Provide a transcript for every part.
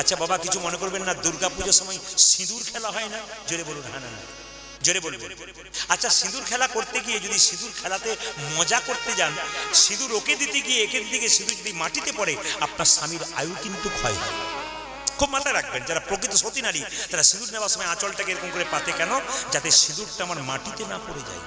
আচ্ছা বাবা, কিছু মনে করবেন না দুর্গা পুজোর সময় সিঁদুর খেলা হয় না? জোরে বলুন হ্যাঁ না জোরে বলবেন আচ্ছা সিঁদুর খেলা করতে গিয়ে যদি সিঁদুর খেলাতে মজা করতে যান, সিঁদুর ওকে দিতে গিয়ে একে গিয়ে সিঁদুর যদি মাটিতে পড়ে, আপনার স্বামীর আয়ু কিন্তু ক্ষয় হয়। খুব মাথায় রাখবেন, যারা প্রকৃত সতী নারী, তারা সিঁদুর নেওয়ার সময় আঁচলটাকে এরকম করে পাতে কেন? যাতে সিঁদুরটা আমার মাটিতে না পড়ে যায়।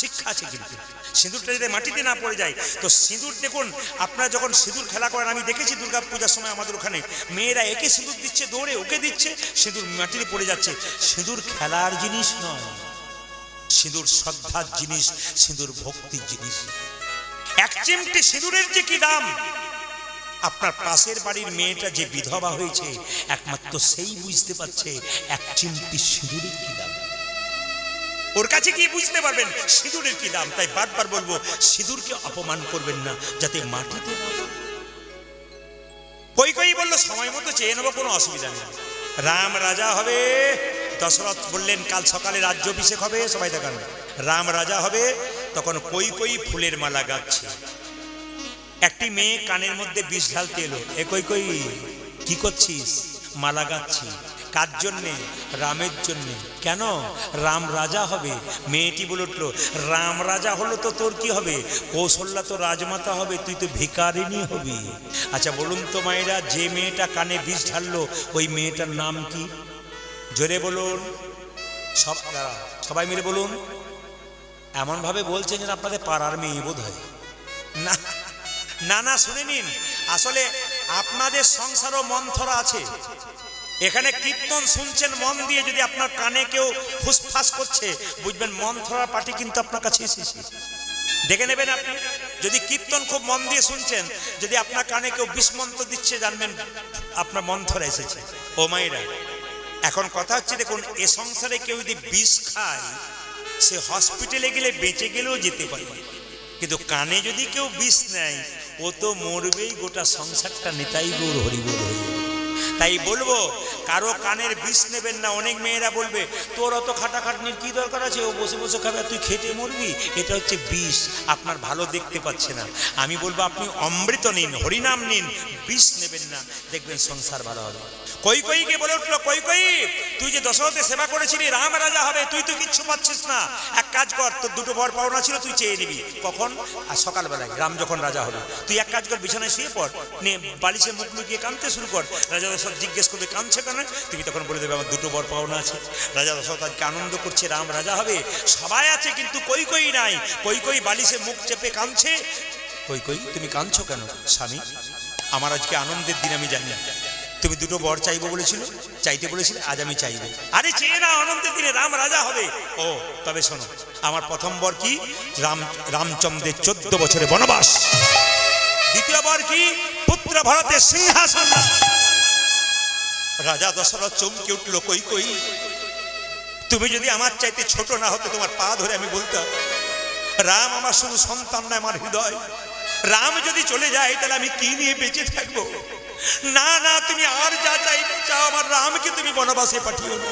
শিক্ষা আছে কিন্তু। সিঁদুরটা যাতে মাটিতে না পড়ে যায়, তো সিঁদুর দেখুন, আপনারা যখন সিঁদুর খেলা করেন, আমি দেখেছি দুর্গা পূজার সময় আমাদের ওখানে, মেয়েরা একে সিঁদুর দিচ্ছে, দৌড়ে ওকে দিচ্ছে, সিঁদুর মাটিতে পড়ে যাচ্ছে। সিঁদুর খেলার জিনিস নয়, সিঁদুর শ্রদ্ধার জিনিস, সিঁদুর ভক্তির জিনিস। এক চিমটি সিঁদুরের যে কি দাম? আপনার পাশের বাড়ির মেয়েটা যে বিধবা হয়েছে, একমাত্র সেই বুঝতে পারছে, এক চিমটি সিঁদুরের কি দাম? ওর কাছে গিয়ে বুঝতে পারবেন সিঁদুরের কি দাম। তাই বারবার বলব, সিঁদুরকে অপমান করবেন না, যাতে মাটিতে কই কই বলল, সময় মতো চেয়ে নেব, কোনো অসুবিধা নেই। রাম রাজা হবে, দশরথ বললেন, কাল সকালে রাজ্য অভিষেক হবে, সবাই দেখান। রাম রাজা হবে, তখন কই কই ফুলের মালা গাচ্ছে। একটি মেয়ে কানের মধ্যে বিষ ঢালতে এলো। এ কই কই, কি করছিস? মালা গাচ্ছি। কার জন্যে? রামের জন্যে। কেন? রাম রাজা হবে। মেয়েটি বলে উঠল, রাম রাজা হলো তো তোর কি হবে? কৌশল্যা তো রাজমাতা হবে, তুই তো ভিকারিনী হবি। আচ্ছা বলুন তো মায়েরা, যে মেয়েটা কানে বিষ ঢাললো, ওই মেয়েটার নাম কি? জোরে বলুন। সব সবাই মিলে বলুন। এমনভাবে বলছেন যেন আপনাদের পাড়ার মেয়ে বোধ হয় না না না, শুনে নিন। আসলে আপনাদের সংসারও মন্থরা আছে। এখানে কীর্তন শুনছেন মন দিয়ে যদি আপনার কানে কেউ ফুসফাস করছে, বুঝবেন মন মন্থরা পার্টি কিন্তু আপনার কাছে এসেছে। দেখে নেবেন আপনি, যদি কীর্তন খুব মন দিয়ে শুনছেন, যদি আপনার কানে কেউ বিস্মন্ত দিচ্ছে, জানবেন আপনার মন মন্থরা এসেছে। ও মাইরা এখন কথা হচ্ছে, দেখুন, এ সংসারে কেউ যদি বিষ খায়, সে হসপিটালে গেলে বেঁচে গেলেও যেতে পারে। কিন্তু কানে যদি কেউ বিষ নেয়, ও তো মরবেই গোটা সংসারটা নেতাই গৌর হয়ে যাবে। তাই বলব, কারও কানের বিষ নেবেন না, অনেক মেয়েরা বলবে, তোর অত খাটাখাটনির কি দরকার আছে? ও বসে বসে খাবে তুই খেটে মরবি? এটা হচ্ছে বিষ, আপনার ভালো দেখতে পাচ্ছে না। আমি বলব, আপনি অমৃত নিন, হরিনাম নিন, বিষ নেবেন না, দেখবেন সংসার ভালো হবে। কই কইকে বলে উঠল, কই কই, তুই যে দশরথে সেবা করেছিলি, রাম রাজা হবে, তুই তো কিচ্ছু পাচ্ছিস না। এক কাজ কর, তোর দুটো বর পাওনা ছিল, তুই চেয়ে নিবি। কখন? আর সকালবেলায়, রাম যখন রাজা হবে, তুই এক কাজ কর, বিছানায় শুয়ে পড়, নে বালিশে মুখ লুকিয়ে কাঁদতে শুরু কর, রাজা দশরথ জিজ্ঞেস করবে, কাঁদছে কেন? তুমি তখন বলে দেবে, আমার দুটো বর পাওনা আছে। রাজা দশরথ আজকে আনন্দ করছে, রাম রাজা হবে। সবাই আছে, কিন্তু কই কই নাই। কই কই বালিশে মুখ চেপে কাঁদছে। কই কই, তুমি কাঁদছো কেন, স্বামী? আমার আজকে আনন্দের দিন, আমি জানি। তুমি দুটো বর চাইব বলেছিল, চাইতে বলেছিলে, আজ আমি চাইব। আরে চেয়ে না আনন্দের দিনে রাম রাজা হবে। ও, তবে শোনো, আমার প্রথম বর কি? রাম, রামচন্দ্রের চোদ্দ বছরে বনবাস। দ্বিতীয় বর কি? পুত্র ভারতের সিংহাসন। রাজা দশরথ চমকে উঠল, কই কই? তুমি যদি আমার চাইতে ছোট না হতে, তোমার পা ধরে আমি বলতাম, রাম আমার শুধু সন্তান নয়, আমার হৃদয়। রাম যদি চলে যায়, তাহলে আমি কি নিয়ে বেঁচে থাকব? না না, তুমি আর যা চাইবে, চাও আমার রামকে তুমি বনবাসে পাঠিও না।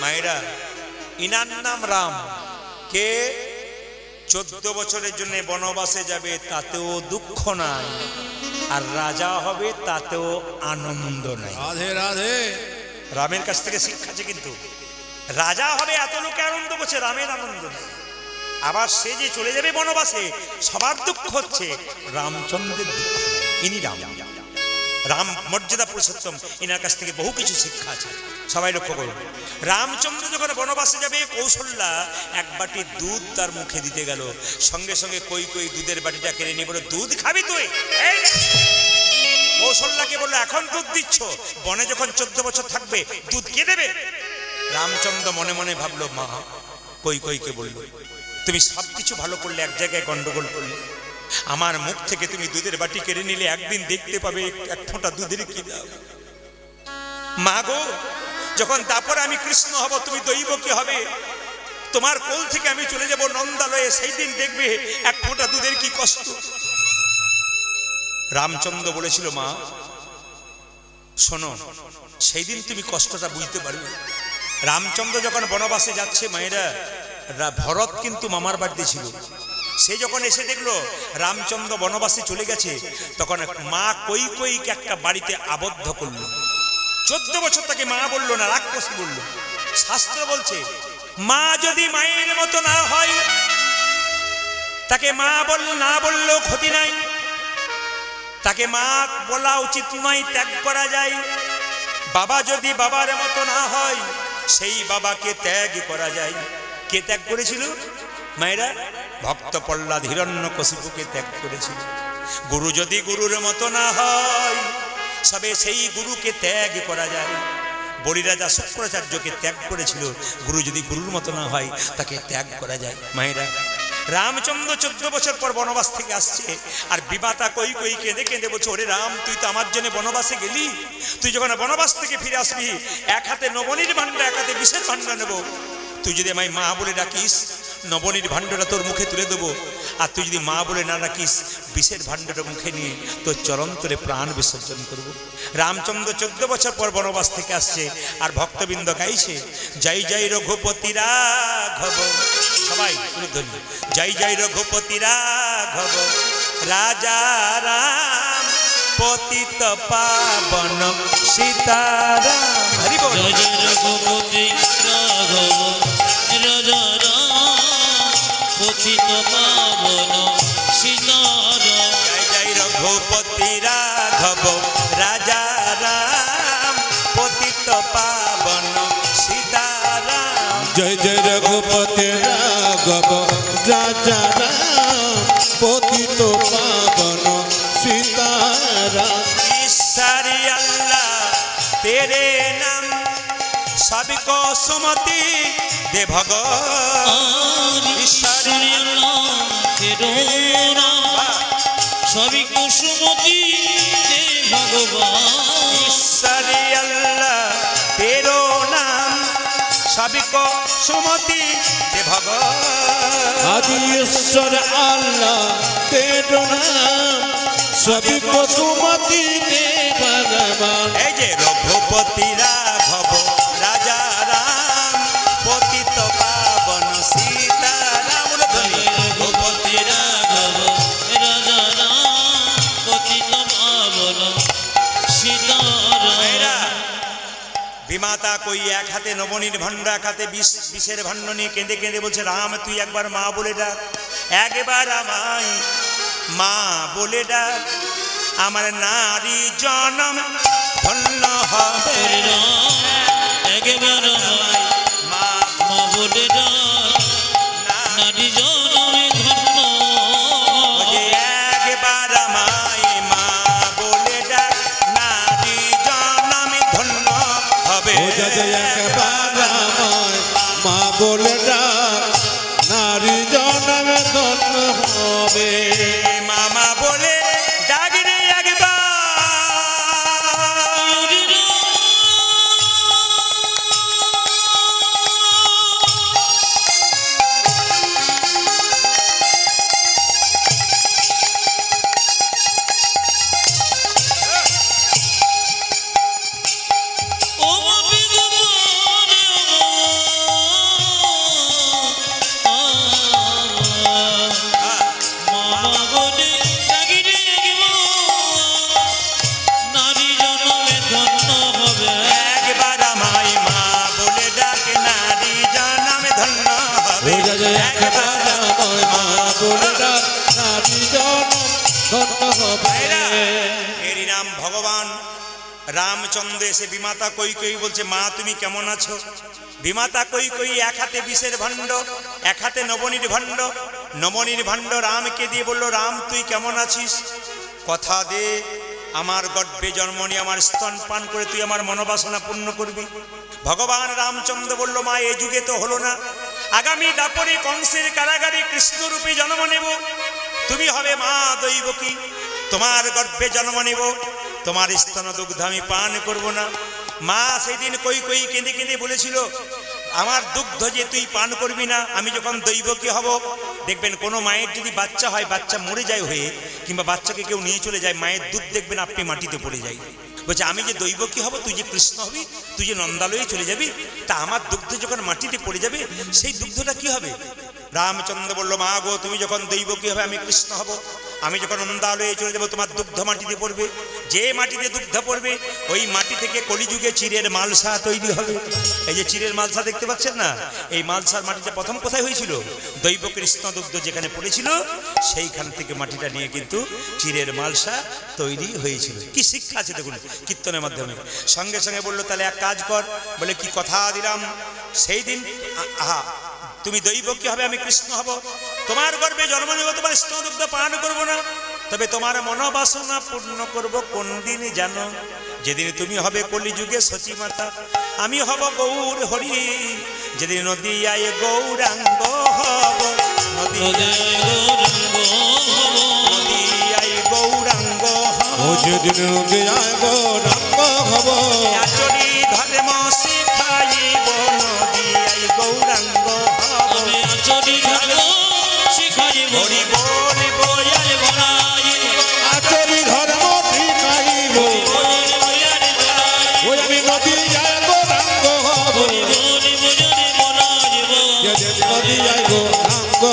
মায়েরা, ইনার নাম রাম। কে? চোদ্দ বছরের জন্য বনবাসে যাবে তাতেও দুঃখ নাই। আর রাজা হবে তাতেও আনন্দ নাই। রাধে রাধে। রামের কাছ থেকে শিক্ষা আছে কিন্তু। রাজা হবে এত লোকে আনন্দ করছে রামের আনন্দ নেই। আবার সে যে চলে যাবে বনবাসে সবার দুঃখ হচ্ছে রামচন্দ্রের দুঃখ। ইনি রাম। রাম মর্যাদা পুরুষোত্তম এনার কাছ থেকে বহু কিছু শিক্ষা আছে। সবাই লক্ষ্য করুন। রামচন্দ্র যখন বনবাসে যাবে, কৌশল্যা এক বাটি দুধ তার মুখে দিতে গেল। সঙ্গে সঙ্গে কই কই দুধের বাটিটা কেড়ে নিয়ে বলে দুধ খাবি তুই। কৌশল্যাকে বলল, এখন দুধ দিচ্ছ। বনে যখন চোদ্দ বছর থাকবে, দুধ কে দেবে? রামচন্দ্র মনে মনে ভাবলো, মা, কই কইকে বলল, তুমি সব কিছু ভালো করলে, এক জায়গায় গন্ডগোল করলে। আমার মুখ থেকে তুমি দুধের বাটি কেড়ে নিলে একদিন দেখতে পাবে এক ফোঁটা দুধের কি দাও মা গো, যখন তারপর আমি কৃষ্ণ হব, তুমি দৈব কি হবে? তোমার কোল থেকে আমি চলে যাব নন্দালয়ে সেই দিন দেখবে এক ফোঁটা দুধের কি কষ্ট। রামচন্দ্র বলেছিল, মা, শোনো সেই দিন তুমি কষ্টটা বুঝতে পারবে। রামচন্দ্র যখন বনবাসে যাচ্ছে, মায়েরা ভরত কিন্তু মামার বাড়িতে ছিল। সে যখন এসে দেখল রামচন্দ্র বনবাসে চলে গেছে, তখন মা কই কইকে একটা বাড়িতে আবদ্ধ করল। চোদ্দ বছর তাকে মা বলল না, রাক্ষসী বলল। শাস্ত্র বলছে, মা যদি মায়ের মতো না হয়, তাকে মা বল, না বললেও ক্ষতি নাই। তাকে মা বলা উচিত নয়, ত্যাগ করা যায়। বাবা যদি বাবার মতো না হয়, সেই বাবাকে ত্যাগ করা যায়। কে ত্যাগ করেছিল? মায়েরা, ভক্ত প্রহ্লাদ হিরণ্য কশিপুকে ত্যাগ করেছিল। গুরু যদি গুরুর মতো না হয়, সবে সেই গুরুকে ত্যাগ করা যায়। বলিরাজা শুক্রাচার্যকে ত্যাগ করেছিল, গুরু যদি গুরুর মতো না হয়, তাকে ত্যাগ করা যায়। মায়েরা, রামচন্দ্র চোদ্দ বছর পর বনবাস থেকে আসছে, আর বিবাতা কই কই কেঁদে কেঁদে বলছে, ওরে রাম, তুই তো আমার জন্য বনবাসে গেলি। তুই যখন বনবাস থেকে ফিরে আসবি, এক হাতে নবনীর ভাণ্ডা এক হাতে বিশেষ ভাণ্ডা নেব। তুই যদি আমায় মা বলে ডাকিস নবনীর ভাণ্ডটা তোর মুখে তুলে দেবো। আর তুই যদি মা বলে না রাখিস, বিষের ভাণ্ডটা মুখে নিয়ে তোর চরন্তরে প্রাণ বিসর্জন করব। রামচন্দ্র চোদ্দ বছর পর বনবাস থেকে আসছে, আর ভক্তবৃন্দ গাইছে, জয় জয় রঘুপতি রাঘব। সবাই ধ্বনি জয় জয় রঘুপতি রাঘব, রাজা রাম, পতিত পাবন সীতারাম। হরি বল। জয় রঘুপতি পতিত পাবন সীতারাম জয় জয় রঘুপতি রাঘব রাজা রাম পতিত পাবন সীতারাম জয় জয় রঘুপতি রাঘব রাজা ভাবি কসমতি দে ভগ সবই সুমতি দে ভগবান। ঈশ্বরী আল্লাহ তেরো নাম। সবই কুসুমতি দে ভগ ঈশ্বর আল্লাহ তেরো নাম। সবই দে ভগবান। এই যে রঘুপতিরা বিমাতা কই এক হাতে নবনীর ভাণ্ড এক হাতে বিষ, বিষের ভাণ্ড নিয়ে কেঁদে কেঁদে বলছে, রাম, তুই একবার মা বলে ডাক। একবার আমায় মা বলে ডাক, আমার নারী জনম ধন্য হবে। একবার আমায় মা বলে ডাক। একবার আমায় মা বলে নারী জনমে ধন্য হবে। রামচন্দ্র এসে বিমাতা কই কই বলছে, মা, তুমি কেমন আছো? বিমাতা কই কই, এক হাতে বিষের ভাণ্ড, এক হাতে নবনীর ভাণ্ড নবনীর ভাণ্ড রামকে দিয়ে বলল, রাম, তুই কেমন আছিস? কথা দে, আমার গর্ভে জন্ম নিয়ে আমার স্তন পান করে তুই আমার মনোবাসনা পূর্ণ করবি। ভগবান রামচন্দ্র বলল, মা, এ যুগে তো হলো না। আগামী দাপরে কংসের কারাগারে কৃষ্ণরূপে জন্ম নেব। তুমি হবে মা দৈবকী। তোমার গর্ভে জন্ম নেব। তোমার স্তন দুগ্ধ আমি পান করব না। মা সেদিন কই কই কেঁদে কেঁদে বলেছিল, আমার দুগ্ধ যে তুই পান করবি না, আমি যখন দৈবকী হব, দেখবেন কোনো মায়ের যদি বাচ্চা হয়, বাচ্চা মরে যায় হয়ে, কিংবা বাচ্চাকে কেউ নিয়ে চলে যায়, মায়ের দুধ দেখবেন আপনি মাটিতে পড়ে যায়। বলছে, আমি যে দৈবকী হব, তুই যে কৃষ্ণ হবি, তুই যে নন্দালয়ে চলে যাবি, তা আমার দুগ্ধ যখন মাটিতে পড়ে যাবে, সেই দুগ্ধটা কি হবে? রামচন্দ্র বলল, মা গো, তুমি যখন দৈব কি হবে, আমি কৃষ্ণ হব। আমি যখন অন্দালয়ে চলে যাব, তোমার দুগ্ধ মাটিতে পড়বে। যে মাটিতে দুগ্ধ পড়বে, ওই মাটি থেকে কলিযুগে চিরের মালসা তৈরি হবে। এই যে চিরের মালসা দেখতে পাচ্ছেন না? এই মালসার মাটিটা প্রথম কোথায় হয়েছিল? দৈব কৃষ্ণ দুগ্ধ যেখানে পড়েছিল, সেইখান থেকে মাটিটা নিয়ে কিন্তু চিরের মালসা তৈরি হয়েছিল। কি শিক্ষা আছে দেখুন, কীর্তনের মাধ্যমে। সঙ্গে সঙ্গে বলল, তাহলে এক কাজ কর। বলে, কি কথা দিলাম? সেই দিন আহা, তুমি দৈব কি হবে, আমি কৃষ্ণ হব? তোমার গর্বে জন্ম নেব তোমার স্তনদুগ্ধ পান করব না। তবে তোমার মনোবাসনা পূর্ণ করব কোন দিন জানো যেদিন তুমি হবে কলিযুগে সচী মাতা আমি হব গৌর হরি। যেদিন নদী আয় গৌরাঙ্গ হব নদী হৃদয় গৌরাঙ্গ হব। নদী আয় গৌরাঙ্গ হব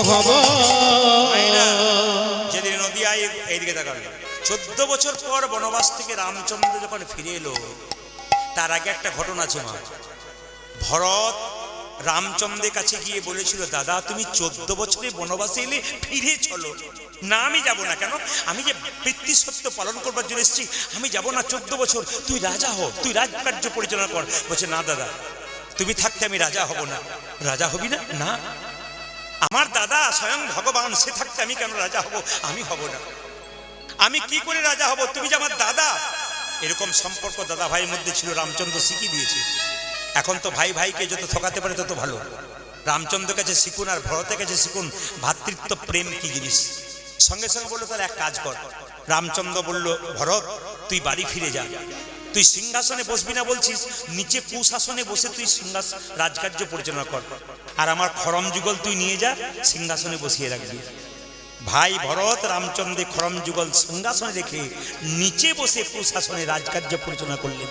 হব যেদিন নদী আয়, এইদিকে তাকাবে। চোদ্দ বছর পর বনবাস থেকে রামচন্দ্র যখন ফিরে এলো, তার আগে একটা ঘটনা আছে মা। ভরত রামচন্দ্রের কাছে গিয়ে বলেছিল, দাদা, তুমি চোদ্দ বছরে বনবাসে এলে ফিরে চলো। না, আমি যাব না কেন? আমি যে বৃত্তি সত্য পালন করবার জন্য এসেছি, আমি যাব না চোদ্দ বছর। তুই রাজা হ, তুই রাজকার্য পরিচালনা কর। বলছে, না, দাদা, তুমি থাকতে আমি রাজা হব না। রাজা হবি না? না। আমার দাদা স্বয়ং ভগবান, সে থাকতে আমি কেন রাজা হব? আমি হব না। আমি কি করে রাজা হব? তুমি যে আমার দাদা। এরকম সম্পর্ক দাদা ভাইয়ের মধ্যে ছিল, রামচন্দ্র শিখিয়ে দিয়েছে। এখন তো ভাই ভাইকে যত ঠকাতে পারে তত ভালো। রামচন্দ্র কাছে শিখুন আর ভরতের কাছে শিখুন, ভাতৃত্ব প্রেম কি জিনিস? সঙ্গে সঙ্গে বলল, তাহলে এক কাজ কর। রামচন্দ্র বলল, ভরত, তুই বাড়ি ফিরে যা। তুই সিংহাসনে বসবি না বলছিস? নিচে কুশাসনে বসে তুই সিংহাস রাজকার্য পরিচালনা কর। আর আমার খরম যুগল তুই নিয়ে যা, সিংহাসনে বসিয়ে রাখবি। ভাই ভরত রামচন্দ্রে খরম যুগল সিংহাসনে রেখে নিচে বসে কুশাসনে রাজকার্য পরিচালনা করলেন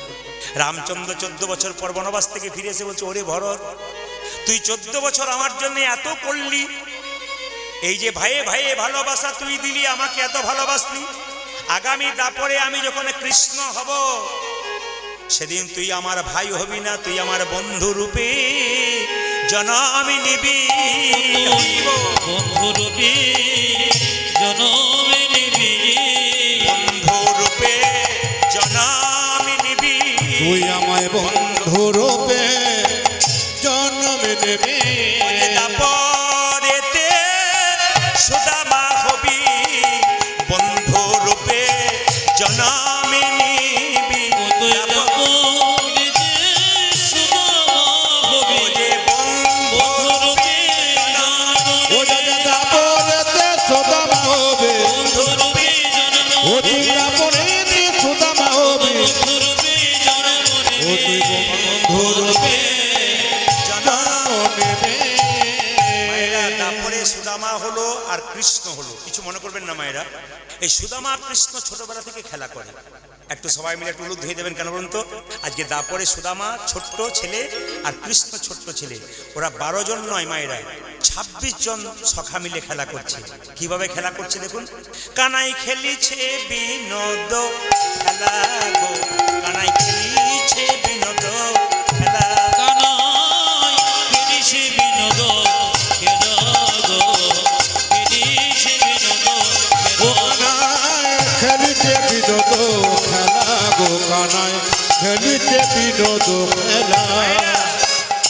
রামচন্দ্র চোদ্দ বছর পর বনবাস থেকে ফিরে এসে বলছে, ওরে ভরত, তুই চোদ্দ বছর আমার জন্য এত করলি। এই যে ভাইয়ে ভাইয়ে ভালোবাসা তুই দিলি, আমাকে এত ভালোবাসলি। আগামী দাপরে আমি যখন কৃষ্ণ হব সেদিন তুই আমার ভাই হবি না, তুই আমার বন্ধু রূপে। জনমি নিবি। বন্ধু রূপে, জনমি নিবি। মায়েরা, এই সুদামা কৃষ্ণ ছোটবেলা থেকে খেলা করে। একটু সবাই মিলে একটু ধুয়ে দেবেন কেন বলুন তো? আজকে দাপরে সুদামা ছোট্ট ছেলে আর কৃষ্ণ ছোট্ট ছেলে। ওরা বারো জন নয় মায়েরা, ছাব্বিশ জন সখা মিলে খেলা করছে। কীভাবে খেলা করছে দেখুন? কানাই খেলিছে বিনোদ, খেলা গো। কানাই খেলিছে বিনোদ। খেলিতে বিনোদ খেলা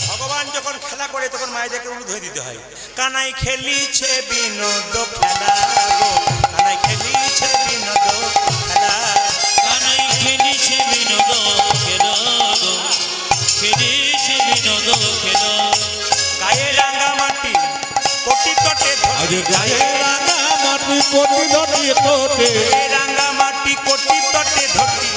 ভগবান যখন খেলা করে তখন মায়েদেরকে হয়ে দিতে হয়। কানাই খেলিছে বিনোদ খেলা গো। কানাই খেলিছে বিনোদ খেলা। কানাই কেনিসে বিনোদ কেদাগ কেনিসে বিনোদ কেদাগ গায়ে রাঙা মাটি কোটি তটে ধরে। গায়ে রাঙা মাটি কোটি ধটি তোটে রাঙা মাটি কোটি তটে ধরি।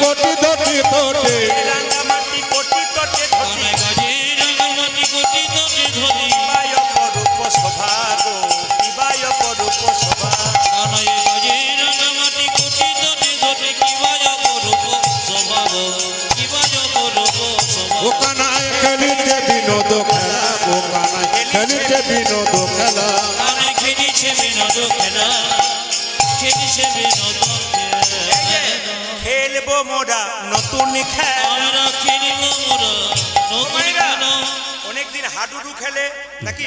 কোটি ধটি তোটে রাঙ্গামাটি কোটি তটে কানাই কাজে রাঙামাটি কোটি তোকে ধরি কিবায় অপরূপ সভাগ কিবায় অপরূপ সভা কানাই কাজে রাঙামাটি কোটি কিবাজ করুপ স্বভাব কিবাজ করুপ ও স্বভাব কানায় খেলিতে বিনোদ খেলা ও কানায় খেলিতে বিনোদ খেলা। খেলিছে বিনোদ খেলা খেলিছে বিনোদ। খেলা খেলব মোরা নতুন খেলা। মোরা অনেকদিন হাডুডু খেলে নাকি?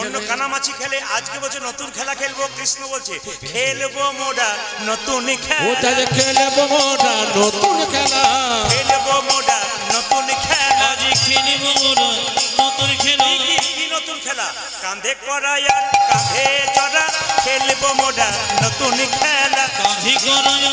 অন্য কানামাছি খেলে। আজকে বলছে নতুন খেলা খেলব কৃষ্ণ বলছে খেলব মোরা নতুন খেলা। খেলব মোটা নতুন খেলা। খেলব মোরা নতুন খেলা। আজ মোরা নতুন খেলা। কি নতুন খেলা? কাঁধে করা কাঁধে চড়া খেলব মোরা নতুন খেলা। কাঁধি করায়া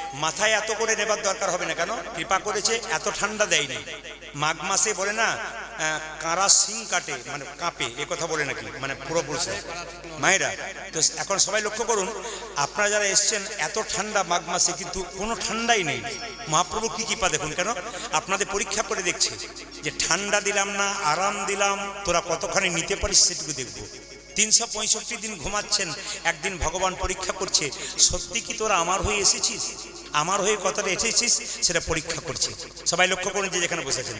মাথায় এত করে নেবার দরকার হবে না কেন? কৃপা করেছে, এত ঠান্ডা দেয়নি মাঘ মাসে বলে না কাঁড়া সিং কাটে মানে কাঁপে, এ কথা বলে নাকি? মানে পূর্বপুরুষে মায়েরা, তো এখন সবাই লক্ষ্য করুন, আপনারা যারা এসছেন, এত ঠান্ডা মাঘ মাসে কিন্তু কোনো ঠান্ডাই নেই। মহাপ্রভু কী কৃপা দেখুন কেন? আপনাদের পরীক্ষা করে দেখছে যে ঠান্ডা দিলাম না, আরাম দিলাম, তোরা কতখানি নিতে পারিস সেটুকু দেখব। তিনশো পঁয়ষট্টি দিন ঘুমাচ্ছেন, একদিন ভগবান পরীক্ষা করছে, সত্যি কি তোরা আমার হয়ে এসেছিস? আমার হয়ে কথাটা এসেছিস সেটা পরীক্ষা করছি। সবাই লক্ষ্য করুন যে যেখানে বসেছেন